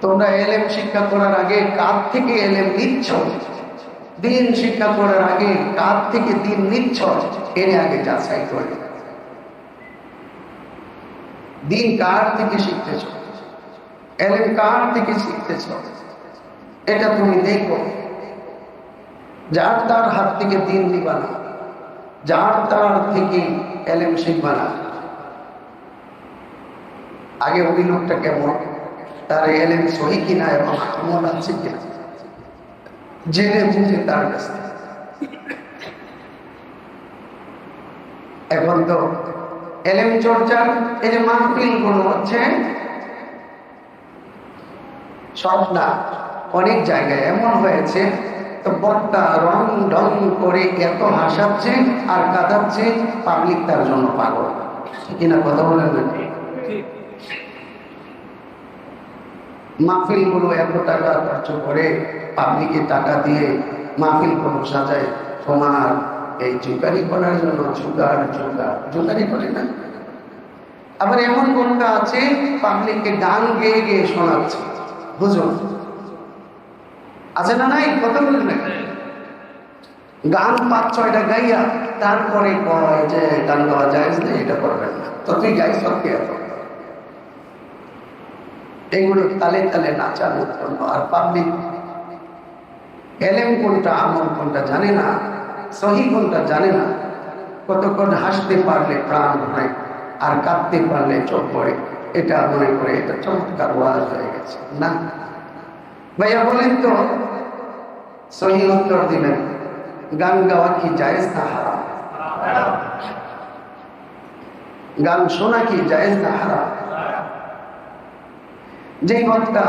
তোমরা এলেম শিক্ষা করার আগে কার থেকে এলেম নিচ্ছ। দিন শিক্ষা করার আগে কার থেকে দিন নিচ্ছ এর আগে যাচাই করে। দিন কার থেকে শিখতেছ? এলেম কার থেকে শিখতেছ? এটা তুমি দেখো। যার তার হাত থেকে দিন নিবা না যার তার থেকে এলেম শিখবা না আগে ওই লোকটা কেমন? তার এলেন সহি কিনা এবং আমল আছে কিনা? জেনে বুঝে তার কাছে এখন তো এলেম চর্চার এই যে মাহফিলগুলো হচ্ছে, সব না, অনেক জায়গায় এমন হয়েছে, তো বক্তা রং ঢং করে এত হাসাচ্ছে আর কাঁদাচ্ছে পাবলিক তার জন্য পাগল। কিনা কথা বলেন না মাহফিলগুলো এত টাকা খরচ করে পাবলিকে টাকা দিয়ে মাহফিলগুলো সাজায়? তোমার এই জুকারি করার জন্য জুগার জুগার জুকারি করে না? আবার এমন কোনটা আছে? পাবলিককে গান গেয়ে গেয়ে শোনাচ্ছে। বুঝুন আছে না নাই? কথা বলেন না। গান পাঁচ, ছয়টা গাইয়া তারপরে কয় যে গান গাওয়া যায় এটা করবেন না। তো তুই গাইছ কে এগুলো তালে তালে নাচানোর জন্য আর পাবলিক এলেম কোনটা, আমল কোনটা জানে না, সহি কোনটা জানে না, কতক্ষণ হাসতে পারলে প্রাণ হয় আর কাঁদতে পারলে চোখ পড়ে, এটা মনে করে এটা চমৎকার ওয়াজ হয়ে গেছে। না? ভাইয়া বলেন তো, সহি উত্তর দিলেন গান গাওয়া কি জায়েজ না হারাম? গান শোনা কি জায়েজ না হারাম? যে বক্তা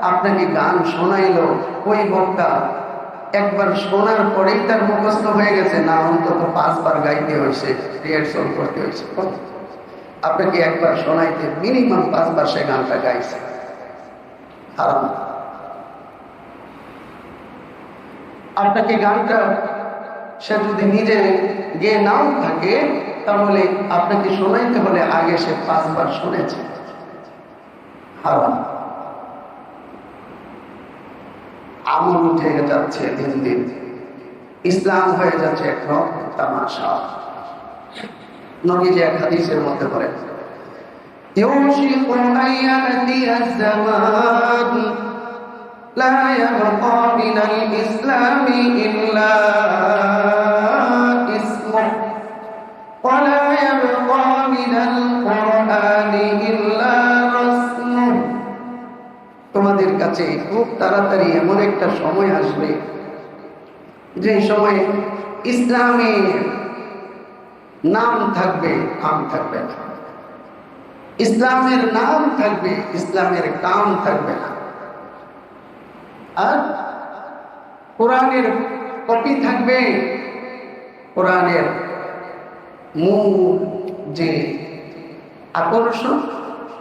আপনাকে গান শোনাইলো, ওই বক্তা একবার শোনার পরেই তার মুখস্থ হয়ে গেছে, না, অন্তত পাঁচবার গাইতে হয়েছে, রিহার্সল করতে হয়েছে। আপনাকে একবার শোনাইতে মিনিমাম পাঁচবার সে গানটা গাইছে। হারাম। আপনাকে গানটা সে যদি নিজে গিয়ে নাও থাকে, তাহলে আপনাকে শোনাইতে হলে আগে সে পাঁচবার শুনেছে। হারাম। আমল উঠে যাচ্ছে দিন দিন ইসলাম হয়ে যাচ্ছে এক রকম তামাশা নবীজি এক হাদিসের মধ্যে বলেন يوشك أن يأتي الزمان لا يبقى من الإسلام إلا اسمه ولا يبقى من القرآن إلا তোমাদের কাছে খুব তাড়াতাড়ি এমন একটা সময় আসবে, যে সময় ইসলামের নাম থাকবে কাম থাকবে না। ইসলামের নাম থাকবে, ইসলামের কাম থাকবে না। আর কোরআনের কপি থাকবে, কোরআনের মূল যে আকর্ষণ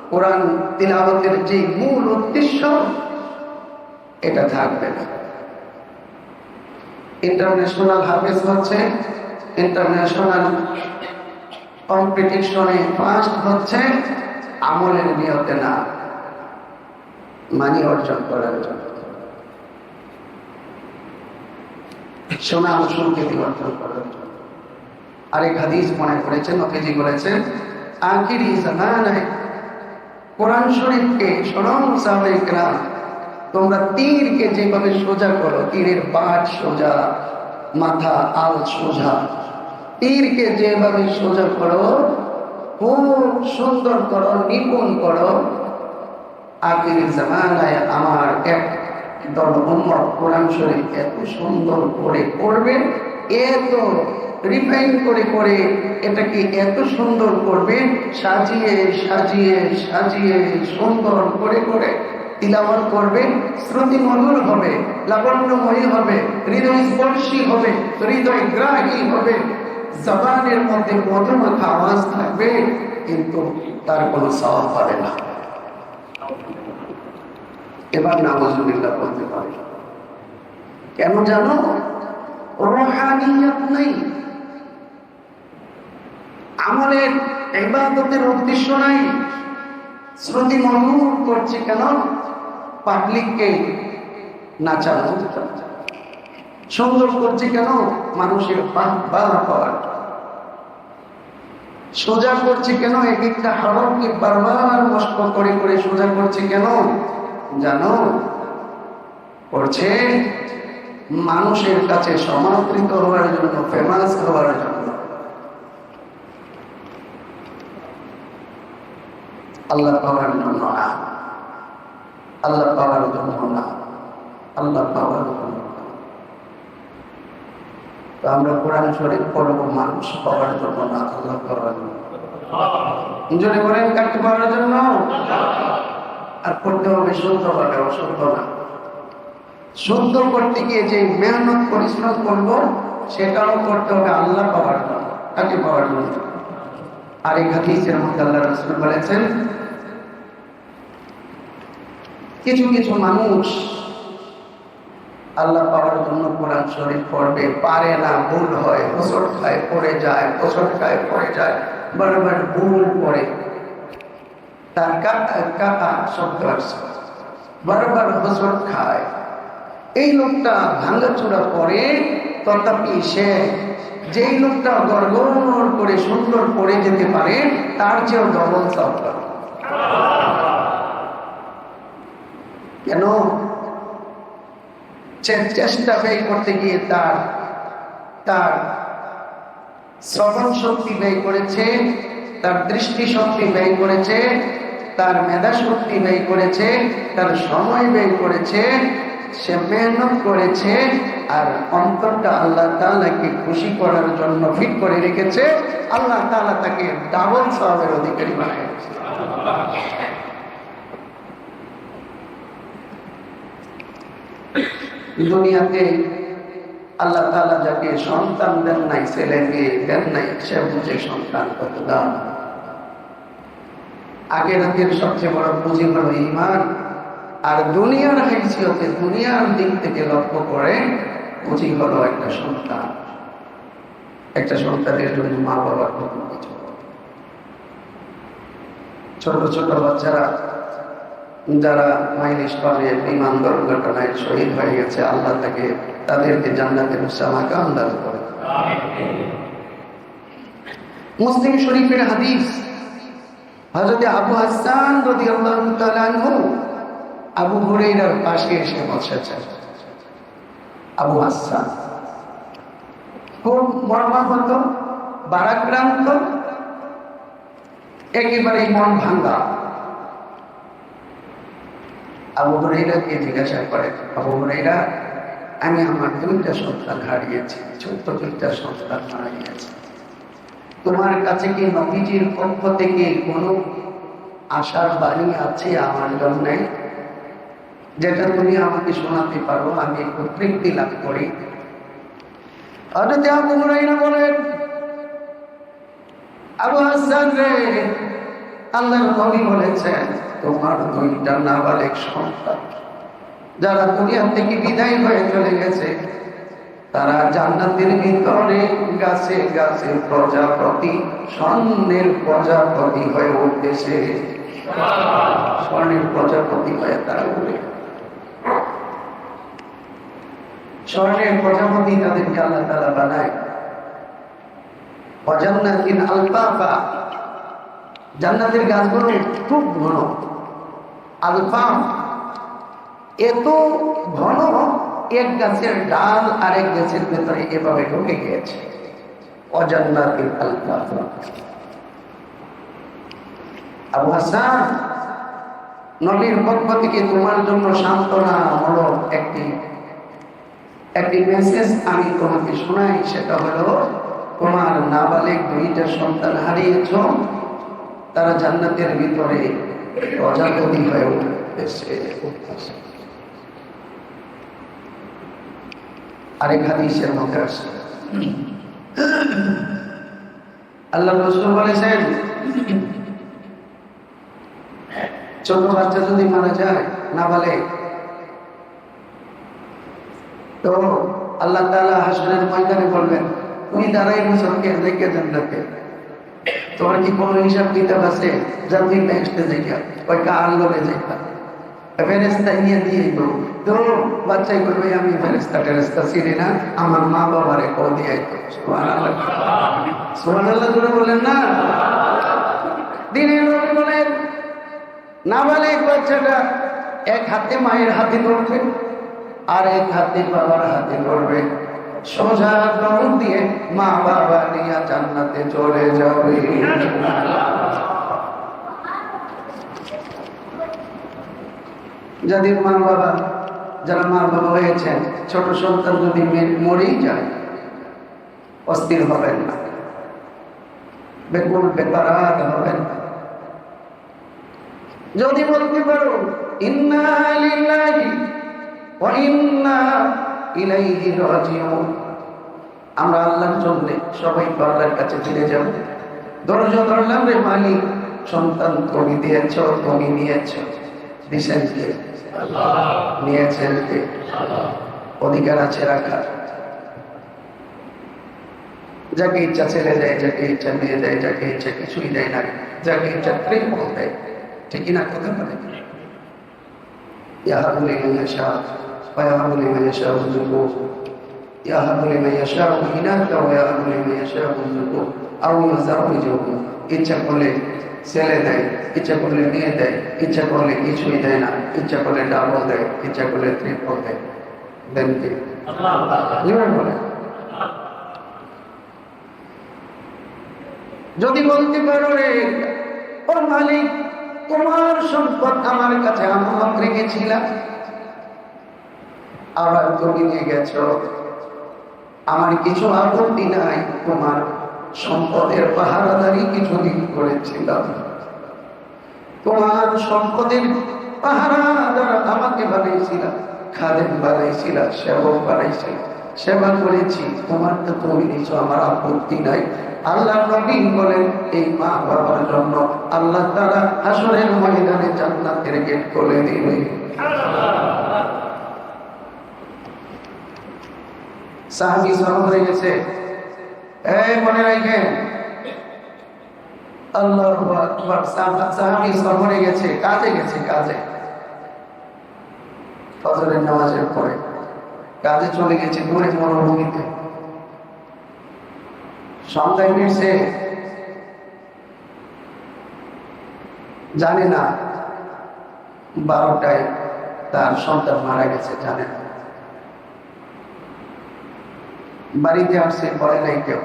কোরআন তিলাবতের যে মূল উদ্দেশ্য, এটা থাকবে না। ইন্টারন্যাশনাল হাফেজ হচ্ছে, ইন্টারন্যাশনাল কম্পিটিশনে ফার্স্ট হচ্ছে আমলের নিয়তে না, মানি অর্জন করার জন্য। সুনাম সংকেতি অর্জন করার জন্য। আরেক হাদিস মনে করেছেন নফেজি বলেছেন, আখিরি জামানায় কোরআন শরীফকে স্মরণ সাহাবাইকরাম তোমরা তীরকে যেভাবে সোজা করো, তীরের বাট সোজা, মাথা আল সোজা। তীরকে যেভাবে সোজা করো, খুব সুন্দর করো, নিপুণ করো, আগের জামানায় আমার এক দল উম্মত কোরআন শরীফ এত সুন্দর করে করবেন এত রিফাইন করে করে এটাকে এত সুন্দর করবে, সাজিয়ে সাজিয়ে সাজিয়ে সুন্দর করে করে তিলাবন করবে শ্রুতি মধুর হবে, লাবণ্যময়ী হবে হৃদয় স্পর্শী হবে হৃদয় গ্রাহী হবে। জবানের মধ্যে মধুমাখা আওয়াজ থাকবে, কিন্তু তার কোনো স্বভাব পাবে না। এবার নামাজুবিল্লাহ বলতে পারে। কেন জানো? রোহানিয়ত নেই আমলের ইবাদতের উদ্দেশ্য নাই। শ্রুতি মধুর করছে কেন? পাবলিককে নাচানো সুন্দর করছে কেন? মানুষের বাহ পাওয়ার সোজা করছে কেন? এক একটা হরফকে বারবার মস্ক করে করে সোজা করছে কেন? জানো? করছে মানুষের কাছে সমাদৃত হওয়ার জন্য ফেমাস হওয়ার জন্য। আল্লাহ পাওয়ার জন্য না। আল্লাহ পাওয়ার জন্য না। আল্লাহ পাওয়ার জন্য তো আমরা কোরআন শরীফ পড়ব, মানুষ পাওয়ার জন্য না, আল্লাহ পাওয়ার জন্য জোরে করেন কাকে পাওয়ার জন্য? আর পড়তে হবে শুদ্ধ হবে অশুদ্ধ না। শুদ্ধ করতে গিয়ে যে মেহনত, পরিশ্রম করব, সেটাও করতে হবে আল্লাহ পাওয়ার জন্য। কাকে পাওয়ার জন্য? আর এই হাদিসের মধ্যে আল্লাহ রসুল বলেছেন, কিছু কিছু মানুষ আল্লাহ পাওয়ার জন্য কোরআন শরীফ পড়বে, পারে না, ভুল হয় হোসট খায়, পড়ে যায় হোসট খায়, পড়ে যায়, বারবার ভুল পড়ে তার কাকা শব্দ আসছে, বারবার হোসট খায় এই লোকটা ভাঙ্গাচোরা পরে তথাপি সে যেই লোকটা গড়গড় করে, সুন্দর পড়ে যেতে পারে, তার চেয়েও ডবল সব কেন? চেষ্টা ব্যয় করতে গিয়ে তার তার শ্রবণ শক্তি ব্যয় করেছে, তার দৃষ্টি শক্তি ব্যয় করেছে, তার মেধা শক্তি ব্যয় করেছে, তার সময় ব্যয় করেছে সে মেহনত করেছে আর অন্তরটা আল্লাহ তাআলাকে খুশি করার জন্য ফিট করে রেখেছে, আল্লাহ তাআলা তাকে ডাবল সবের অধিকারী বানিয়েছে। দুনিয়াতে আল্লাহ তাআলা যাকে সন্তান দেন নাই, ছেলে মেয়ে দেন নাই, সে বুঝে সন্তান কত দাম। আগের হাতের সবচেয়ে বড় পুঁজি হলো ইমান আর দুনিয়ার হাইসিয়তে দুনিয়ার দিক থেকে লক্ষ্য করে পুঁজি হলো একটা সন্তান। একটা সন্তানের জন্য মা বাবার কিছু ছোট ছোট বাচ্চারা যারা মাইলিশ পাবে বিমান দুর্ঘটনায় শহীদ হয়ে গেছে, আল্লাহ তাকে তাদেরকে জান্নাতের উৎসামাকে আন্দাজ করে মুসলিম শরীফের হাদিস হযরত আবু হাসান তাআলা আনহু আবু হুরায়রার পাশে এসে বসেছেন আবু হাসান খুব মর্মাহত বারাক্রান্ত একেবারে মন ভাঙ্গা। আবু হুরাইরাকে জিজ্ঞাসা করে, আবু হুরাইরা আমি আমার দুইটা সন্তান হারিয়েছি, ছোট্ট দুইটা সন্তান মারা গিয়েছে তোমার কাছে কি নবীজির পক্ষ থেকে কোনো আশার বাণী আছে আমার জন্য? যেটা তুমি আমাকে শোনাতে পারো আমি একটু তৃপ্তি লাভ করি। হঠাৎ আবু হুরাইরা বলেন আবু হাসান রে আল্লাহর নবী বলেছেন তোমার দুইটা নাবালেক সন্তান যারা দুনিয়া থেকে বিদায় হয়ে চলে গেছে তারা জান্নাতের ভিতরে গাছে গাছে প্রজাপতি স্বর্ণের প্রজাপতি হয়ে উঠতেছে স্বর্ণের প্রজাপতি হয়ে তারা উঠে স্বর্ণের প্রজাপতি তাদেরকে আল্লাহ তালা বানায়। অজান্নাতিন আলফাফা। জান্নাতের গাছগুলো খুব ঘন। এত ঘন, এক গাছের ডাল আরেক গাছের ভেতরে এভাবে ঢুকে গিয়েছে। অজান্নাতিন আলফাফা। আবু হাসান নবীর পক্ষ থেকে তোমার জন্য সান্ত্বনা মূলক একটি। একটি মেসেজ আমি তোমাকে শোনাই, সেটা হলো, তোমার নাবালিক দুইটা সন্তান হারিয়েছ, তারা জান্নাতের ভিতরে প্রজাপতি হয়ে উঠতেছে। আরেক হাদিসের মধ্যে আছে। আল্লাহ রসুল বলেছেন ছোট বাচ্চা যদি মারা যায়, না বলে? তো আল্লাহ তাআলা হাসরের ময়দানে বলবেন তুমি দাঁড়াই বছরকে দেখে জান্নাতে তোমার কি কোনো হিসাব কিতাব আছে? যা তুই নেক্সটে যাইয়া ওই তো বাচ্চাই করবে, আমি ফেরেস্তা টেরেস্তা চিনি আমার মা বাবারে বলেন না। দিনের নাবালিক বাচ্চাটা এক হাতে মায়ের হাতে ধরবে আর এক হাতে বাবার হাতে ধরবে। সোজা দৌড় দিয়ে মা বাবা নিয়ে জান্নাতে চলে যাবে। যাদের মা বাবা, যারা মা বাবা হয়েছেন, ছোট সন্তান যদি মরেই যায়, অস্থির হবেন না। বেকুল বেকারাত হবেন না। যদি বলতে পারো, ইন্না লিল্লাহি ওয়া ইন্না ইলাইহি আমরা আল্লাহর জন্য সবাই আল্লাহর কাছে ফিরে যাব। ধৈর্য ধরলাম রে মালিক, সন্তান তুমি দিয়েছ তুমি নিয়েছ দিছেন কে নিয়েছেন কে অধিকার আছে রাখার। যাকে ইচ্ছা ছেলে দেয়, যাকে ইচ্ছা মেয়ে দেয়, যাকে ইচ্ছা কিছুই দেয় না, যাকে ইচ্ছা ত্রিপল দেয়। ठीक है। ना कदम यह बने मैं यशा पया बने मैं यशा उनको यह बने मैं यशा उनकीना क्या? हो यह बने मैं यशा उनको आउं नज़र में जो इच्छा कोले सेले दे इच्छा कोले निये दे इच्छा कोले इच्छुए दे ना इच्छा कोले डालो दे इच्छा कोले त्रिपो दे। देन के निवन बोले। जो भी बोलते और मालिक তোমার সম্পদ আমার কাছে আমানত রেখেছিলাম আবার তুমি নিয়ে গেছ। আমার কিছু আপত্তি নাই, তোমার সম্পদের পাহারাদারি কিছুদিন করেছিলাম। তোমার সম্পদের পাহারাদার আমাকে বানাইছিলাম খাদেম বানাইছিলাম সেবক বানাইছিল। সেবা করেছি তোমার তো তুমি নিছো, আমার আপত্তি নাই। আল্লাহ নবী বলেন, এই মা বাবার জন্য আল্লাহ তারা আসরের ময়দানে জান্নাতের গেট করে দিবে। সাহাবি সরব হয়ে গেছে। এই মনে রাখেন, আল্লাহ সাহাবি সরব হয়ে গেছে, কাজে গেছে, কাজে। ফজরের নামাজের পরে। কাজে চলে গেছে দূরে মরুভূমিতে সন্ধ্যায় ফিরছে জানে না, বারোটায় তার সন্তান মারা গেছে, জানে না। বাড়িতে আসছে, বলে নাই কেউ।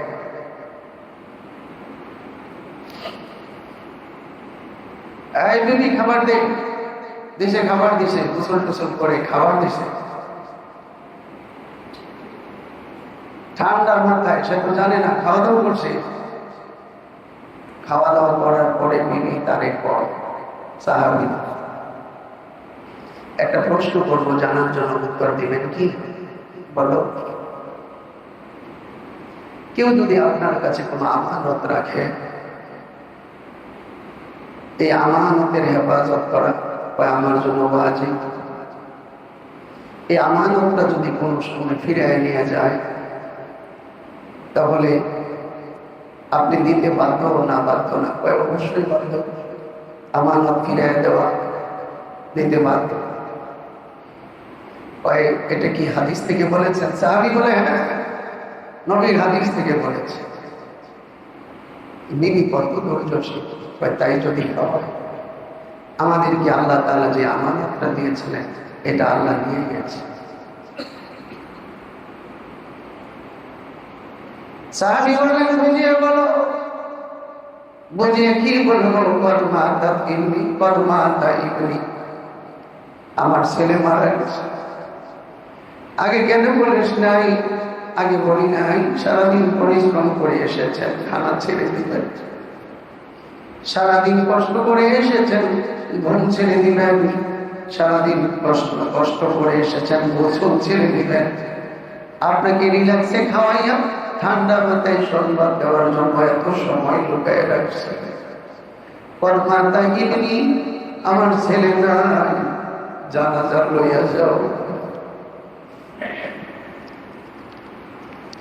খাবার দেশে খাবার দিছে গোসল টোসল করে খাবার দিছে। ঠান্ডার মাথায়, সে তো জানে না খাওয়া দাওয়া করছে। খাওয়া দাওয়া করার পরে মিনি তারেক পর একটা প্রশ্ন করব জানার জন্য উত্তর দিবেন কি? বলো, কেউ যদি আপনার কাছে কোনো আমানত রাখে, এই আমানতের হেফাজত করা হয় আমার জন্য বাজি এই আমানতটা যদি কোনো সময় ফিরে নিয়ে যায় তাহলে আপনি দিতে বাধ্য না বাধ্য না অবশ্যই বাধ্য আমানত ফিরে দেওয়া দিতে বাধ্য। এটা কি হাদিস থেকে বলেছেন? সাহাবি বলে হ্যাঁ। নবীর হাদিস থেকে বলেছে। নিবি কত ধৈর্যশীল তাই যদি হয়, আমাদেরকে আল্লাহ তালা যে আমানতটা দিয়েছিলেন, এটা আল্লাহ নিয়ে গেছে। সাহাবি বললেন বুঝিয়ে বলো। বুঝিয়ে কি বলব? কর্মা তা কিনবি কর্মা তা ইবনি। আমার ছেলে মারা গেছে। আগে কেন বলিস নাই? আগে বলি নাই, সারাদিন পরিশ্রম করে এসেছেন, খানা ছেড়ে দিবেন। সারাদিন কষ্ট করে এসেছেন ঘুম ছেড়ে দিবেন। সারাদিন কষ্ট কষ্ট করে এসেছেন, গোসল ছেড়ে দিবেন। আপনাকে রিল্যাক্সে খাওয়াইয়া ঠান্ডা মাথায় সংবাদ দেওয়ার জন্য এত সময় লুকায় রাখছে। আমার ছেলে নাই, জানাজা লইয়া যাও।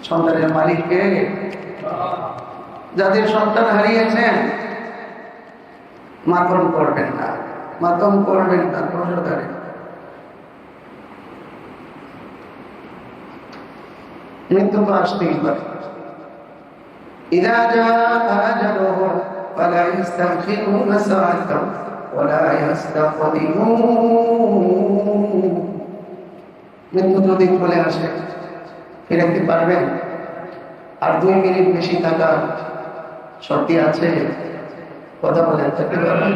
সন্তানের মালিককে যাদের সন্তান হারিয়েছেন মাতম করবেন না, মাতম করবেন না রোজাদারে মৃত্যু তো আসতেই পারে إذا جاء أجلهم فلا يستأخرون ساعة ولا يستقدمون মৃত্যু যদি চলে আসে ফিরাতে পারবেন আর দুই মিনিট বেশি থাকা শক্তি আছে কথা বলেন থাকতে পারবেন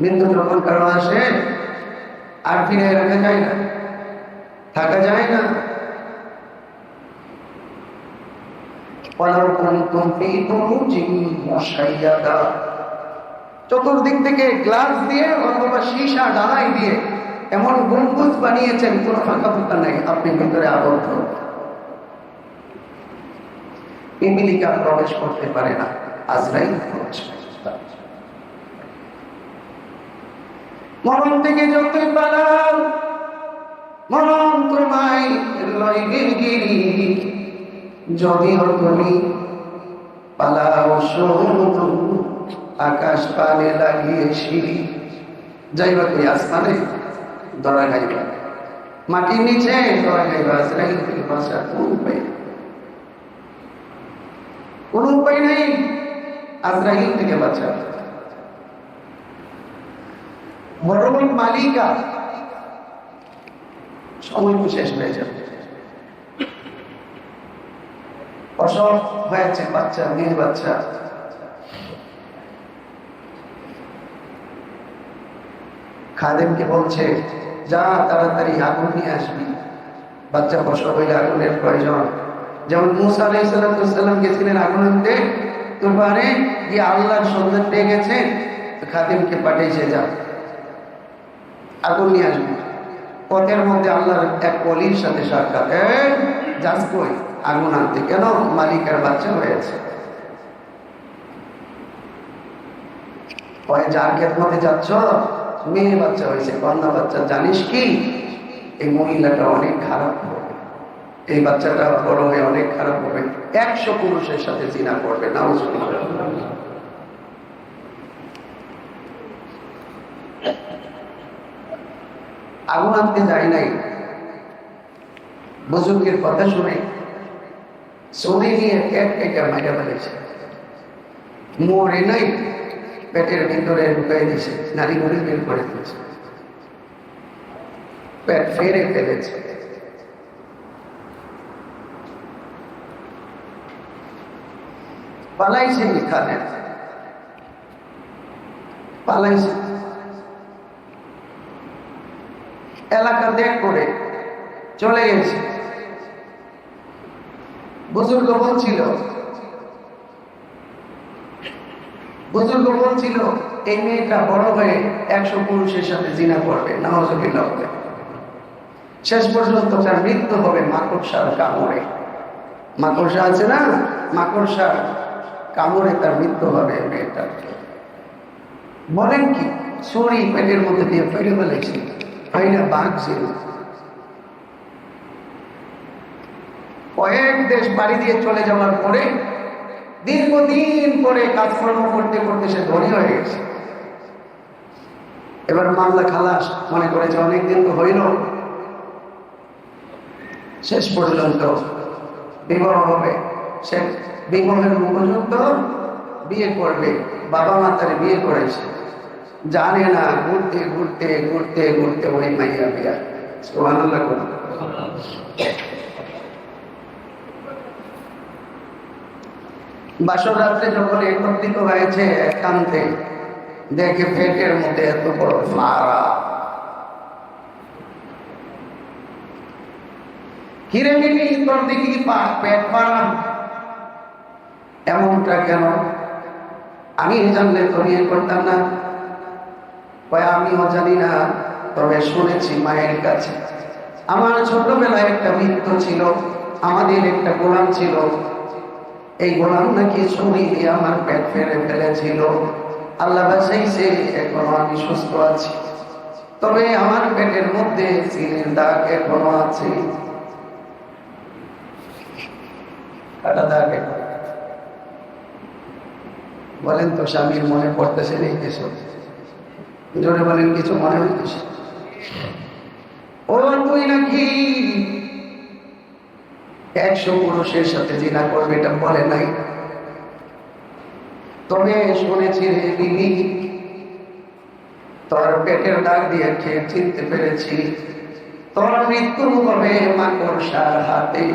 মৃত্যু যখন কারো আসে আর ফিরে রাখা যায় না থাকা যায় না ولو كنتم في بروج مشيدة চতুর্দিক থেকে গ্লাস দিয়ে অথবা সীসা ডালাই দিয়ে এমন গম্বুজ বানিয়েছেন কোনো ফাঁকা ফাঁকা নাই আপনি ভিতরে আবদ্ধ পিপিলিকা প্রবেশ করতে পারে না আজরাইল প্রবেশ করতে পারে। মরণ থেকে যতই পালাও মরণ তোমায় লইবির গিরি যদিও তুমি পালাও সমুদ্র, আকাশ পানে লাগিয়ে সিঁড়ি যাইবা কই আসমানে দরা গাইবা মাটির নিচে গাইবা আজরাইল থেকে বাঁচার কোন উপায়। কোন উপায় নেই আজরাইল থেকে বাঁচার। বড় মালিকা। সময় শেষ হয়ে যাবে। অসব হয়েছে, বাচ্চা মেয়ে বাচ্চা। খাদেমকে বলছে, যা তাড়াতাড়ি আগুন নিয়ে আসবি। বাচ্চা প্রসব হইলে আগুনের প্রয়োজন। যেমন মুসা আলাইসাল্লাম গেছিলেন আগুন আনতে তোরবারে গিয়ে আল্লাহর সন্ধান পেয়ে গেছে খাদেমকে পাঠিয়েছে, যা, আগুন নিয়ে আসবি। পথের মধ্যে আল্লাহর এক অলির সাথে সাক্ষাৎ। যাস কই? আগুন আনতে। কেন মালিকের বাচ্চা হয়েছে? ওই যার খেদমতে যাচ্ছ, মেয়ে বাচ্চা হয়েছে। কন্যা বাচ্চা, জানিস কি? এই মহিলাটা অনেক খারাপ হবে। এই বাচ্চাটা বড় হয়ে অনেক খারাপ হবে। একশো পুরুষের সাথে চিনা করবে নাও আগুন আনতে যাই নাই। বুজুর্গের কথা শুনে সৌদি গিয়ে এক একটা মাইরা ফেলেছে। মরে নাই, পেটের ভিতরে ঢুকাই দিয়েছে নারী ঘরে বের করে দিয়েছে। পেট ফেরে ফেলেছে। পালাইছে এখানে। পালাইছে। এলাকা ত্যাগ করে চলে গেছে। বুজুর্গ বলছিল বুজুর্গ বলছিল এই মেয়েটা বড় হয়ে একশো পুরুষের সাথে জিনা করবে নামাজবিল্লা হবে। শেষ পর্যন্ত তার মৃত্যু হবে মাকড়সার কামড়ে। মাকড়সা আছে না? মাকড়সার কামড়ে তার মৃত্যু হবে মেয়েটার। বলেন কি? ছুরি পেটের মধ্যে দিয়ে ফেলে ফেলেছি। ফাইনা বাঘ ছিল? কয়েক দেশ বাড়ি দিয়ে চলে যাওয়ার পরে দীর্ঘদিন পরে কাজকর্ম করতে করতে সে ধনী হয়ে গেছে। এবার মামলা খালাস মনে করেছে অনেকদিন তো হইল। শেষ পর্যন্ত বিবাহ হবে। সে বিবাহের পর্যন্ত বিয়ে করবে। বাবা মা তার বিয়ে করেছে। জানে না, ঘুরতে ঘুরতে ঘুরতে ঘুরতে ওই মাইয়া বিয়া। সুবহানাল্লাহ বাসর রাত্রে যখন একত্রিত হয়েছে, একান্তে দেখে পেটের মধ্যে এত বড় ফাড়া হিরে মিলি, তোর দেখি পেট ফাড়া এমনটা কেন? আমি জানলে তো নিয়ে করতাম না। কয়, আমিও জানি না, তবে শুনেছি মায়ের কাছে। আমার ছোটবেলায় একটা মৃত্যু ছিল, আমাদের একটা গোলাম ছিল। এই গোলাম নাকি ছুরি দিয়ে আমার পেট ফেলে ফেলেছিল? আল্লাহ বাসাইছে এখনও আমি সুস্থ আছি। তবে আমার পেটের মধ্যে সিলের দাগ এখনও আছে। বলেন তো, স্বামীর মনে পড়তেছে নেই কিছু? জোরে বলেন, কিছু মনে হইতেছে? ও, তুই নাকি একশো পুরুষের সাথে জিনা করবে, এটা বলে নাই। তবে শুনেছি রে বিবি তোর পেটের দাগ দিয়ে খেয়ে চিনতে পেরেছি। তোর মৃত্যু হবে মাকড়সার হাতে।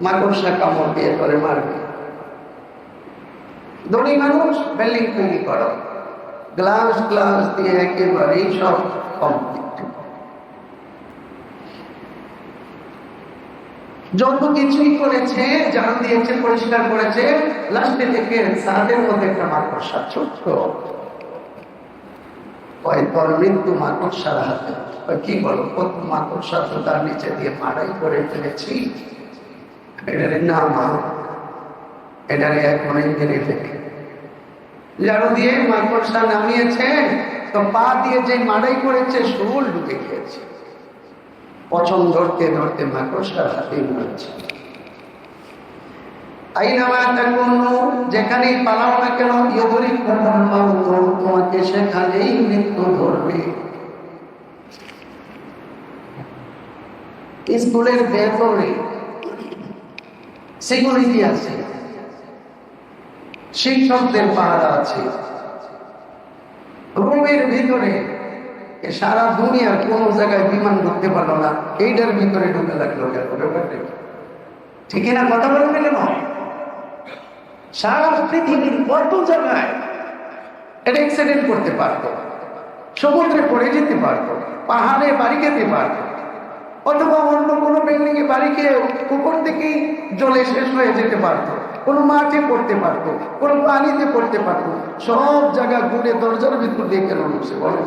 মাকড়সা কামড় দিয়ে করে মারবে। ধনী মানুষ, বিল্ডিং তৈরি করো। গ্লাস গ্লাস দিয়ে একেবারেই সব কমপ্লিট যত কিছুই করেছে, জান দিয়েছে, পরিষ্কার করেছে, লাস্টে থেকে সাদের মধ্যে একটা মাকড়সা, ছোট্ট। মৃত্যু মাকড়সার হাতে। কি বলো, কত মাকড়সা তো তার নিচে দিয়ে মারাই করে ফেলেছি? এটারে না মা এটারে এখনই ঝাড়ু দিয়ে মাকড়সা নামিয়েছে, তো পা দিয়ে যে মারাই করেছে শুল ঢুকে গিয়েছে। পছন্দ ধরতে ধরতে মাকড়সার হাতে মরেছে যেখানেই পালাও না কেন তোমাকে সেখানেই মৃত্যু ধরবে। স্কুলের ভেতরে সিকিউরিটি আছে শিক্ষকদের পাহারা আছে। রুমের ভিতরে এ সারা দুনিয়ার কোন জায়গায় বিমান ঢুকতে পারল না। এইটার ভিতরে ঢুকে লাগল ঠিক না কথা বলতে কেন সারা পৃথিবীর কত জায়গায় এটা অ্যাক্সিডেন্ট করতে পারতো। সমুদ্রে পড়ে যেতে পারতো। পাহাড়ে বাড়ি খেতে পারতো। অথবা অন্য কোনো বিল্ডিং এ বাড়ি খেয়ে উপর থেকেই জলে শেষ হয়ে যেতে পারতো। কোনো মাঠে পড়তে পারতো, কোনো পানিতে পড়তে পারতো। সব জায়গা ঘুরে দরজার ভিতর দিয়ে কেন ঢুকছে? বলেন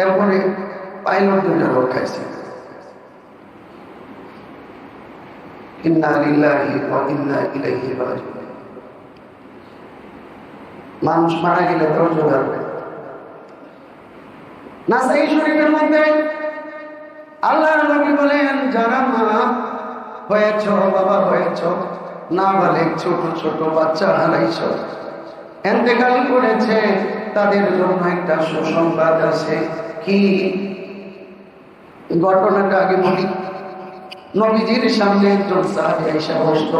এরপরে পাইলট দুইটা লোক খাইছে মানুষ মারা গেলে না সেই শরীরের মধ্যে বাবা না বলে ছোট ছোট, বাচ্চা হারাইছ এতেকাল করেছে, তাদের জন্য একটা সুসংবাদ আছে। কি? ঘটনাটা আগে বলি। নবীজির সামনে একজন সাহাবি আইসা বসত।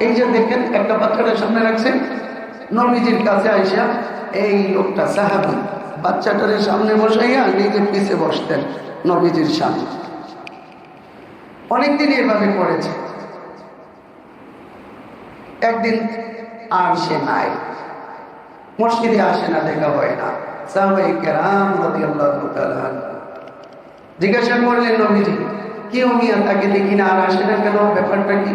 এই যে দেখেন, একটা বাচ্চাটার সামনে রাখছে। নবীজির কাছে আইসা এই লোকটা সাহাবি, বাচ্চাটার সামনে বসাইয়া নিজের পিছে বসতেন নবীজির সামনে। অনেকদিন এভাবে করেছে। একদিন আর সে নাই। মসজিদে আসে না, দেখা হয় না। জিজ্ঞাসা করলেন, নবীজি, কি মিয়া তাকে দেখি না? আর আসে না কেন? ব্যাপারটা কি?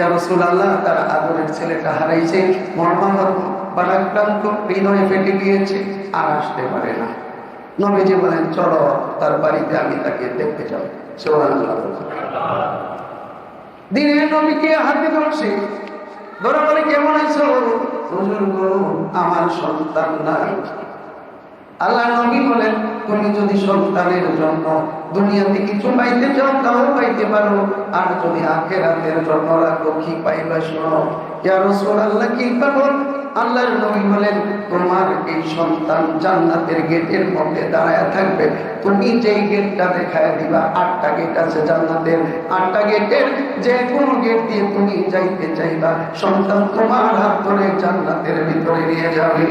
রাসূলুল্লাহ, তার আদরের ছেলেটা হারাইছে, মর্মাহত বারাক্রান্ত হৃদয়ে ফেটে গিয়েছে, আর আসতে পারে না। নবীজি বলেন, চলো, তার বাড়িতে আমি তাকে দেখতে যাব। আমার সন্তান নাই। আল্লাহ নবী বলেন, তুমি যদি সন্তানের জন্য দুনিয়াতে কিছু পাইতে চাও, তাও পাইতে পারো। আর যদি আখেরাতের জন্য রাখো, কি পাইবা শোনো? ইয়া রাসূলুল্লাহ, কি আল্লাহর নবী বলেন, তোমার এই সন্তান জান্নাতের গেটের মধ্যে দাঁড়ায় থাকবে। তুমি যেই গেটটা দেখায় দিবা, আটটা গেট আছে জান্নাতের। আটটা গেটের যে কোনো গেট দিয়ে তুমি যাইতে চাইবা। সন্তান তোমার হাত ধরে জান্নাতের ভিতরে নিয়ে যাবে।